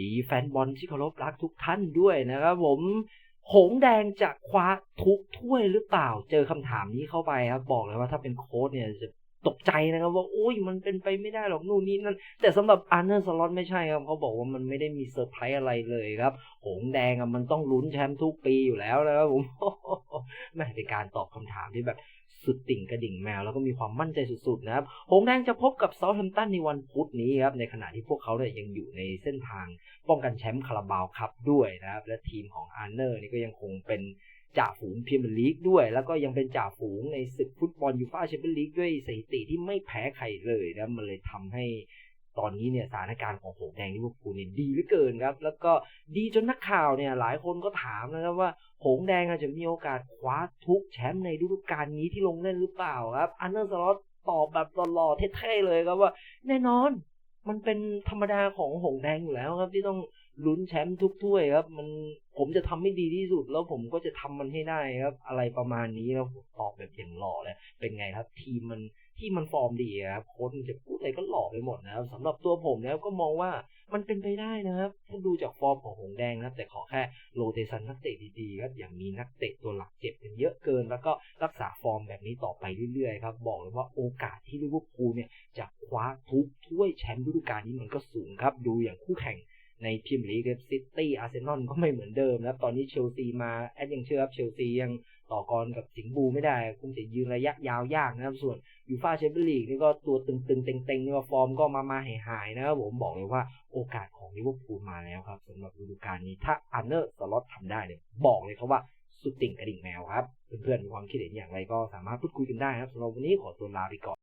ดีแฟนบอลที่เคารพรักทุกท่านด้วยนะครับผมหงแดงจะคว้าทุกถ้วยหรือเปล่า เจอคำถามนี้เข้าไปครับบอกเลยว่าถ้าเป็นโค้ชเนี่ยจะตกใจนะครับว่าโอ้ยมันเป็นไปไม่ได้หรอกนู่นนี่นั่นแต่สำหรับอาร์เนอร์สล็อตไม่ใช่ครับเขาบอกว่ามันไม่ได้มีเซอร์ไพรส์อะไรเลยครับ หงแดงอะมันต้องลุ้นแชมป์ทุกปีอยู่แล้วนะครับผมแม่เป็นการตอบคำถามที่แบบ สุดติ่งกระดิ่งแมว แล้วก็มีความมั่นใจสุดๆนะครับหงแดงจะพบกับเซาท์แฮมป์ตันในวันพุธนี้ครับในขณะที่พวกเขาเนี่ยยังอยู่ในเส้นทางป้องกันแชมป์คาราบาวคัพด้วยนะครับและทีมของอาร์เนอร์นี่ก็ยังคงเป็นจ่าฝูงพรีเมียร์ลีกด้วย แล้วก็ยังเป็นจ่าฝูงในศึกฟุตบอลยูฟ่าแชมเปี้ยนลีกด้วยสถิติที่ไม่แพ้ใครเลยนะมันเลยทำให้ ตอนนี้เนี่ยสถานการณ์ของหงแดงลิเวอร์พูลเนี่ยดีเหลือเกินครับ แล้วก็ดีจนนักข่าวเนี่ยหลายคนก็ถามนะครับว่าหงแดงอาจจะมีโอกาสคว้าทุกแชมป์ในฤดูกาลนี้ที่ลงเล่นหรือเปล่าครับอันเดอร์สล็อตตอบแบบหล่อๆเท่ๆเลยครับว่า แน่นอนมันเป็นธรรมดาของหงแดงอยู่แล้วครับ ที่ต้องลุ้นแชมป์ทุกถ้วยครับ มันผมจะทำให้ดีที่สุด แล้วผมก็จะทำมันให้ได้ครับ อะไรประมาณนี้ครับตอบแบบอย่างหล่อเลยเป็นไงครับ ทีมมัน ที่มันฟอร์มดีครับโค้ชมันจะพูดอะไรก็หล่อไปหมดนะครับสำหรับตัวผมแล้วก็มองว่ามันเป็นไปได้นะครับถ้าดูจากฟอร์มของหงแดงนะครับ แต่ขอแค่โรเตชันนักเตะดีๆครับอย่างมีนักเตะตัวหลักเจ็บกันเยอะเกิน แล้วก็รักษาฟอร์มแบบนี้ต่อไปเรื่อยๆครับบอกเลยว่าโอกาสที่ลิเวอร์พูลเนี่ยจะคว้าทุกถ้วยแชมป์ฤดูกาลนี้มันก็สูงครับ ดูอย่างคู่แข่ง ในพรีเมียร์ลีกซิตี้อาร์เซนอลก็ไม่เหมือนเดิมนะครับตอนนี้เชลซีมาแอดยังเชื่อครับเชลซียังต่อกรกับสิงบูไม่ได้คงจะยืนระยะยาวยากนะครับส่วนยูฟาแชมเปี้ยนลีกนี่ก็ตัวตึงๆเต็งๆนี่ว่าฟอร์มก็มามาหายๆนะครับผมบอกเลยว่าโอกาสของลิเวอร์พูลมาแล้วครับสำหรับฤดูกาลนี้ถ้าอันเนอร์สล็อตทำได้เนี่ยบอกเลยครับว่าสุดติ่งกระดิ่งแมวครับ เพื่อนๆมีความคิดเห็นอย่างไรก็สามารถพูดคุยกันได้ครับสำหรับวันนี้ขอตัวลาไปก่อน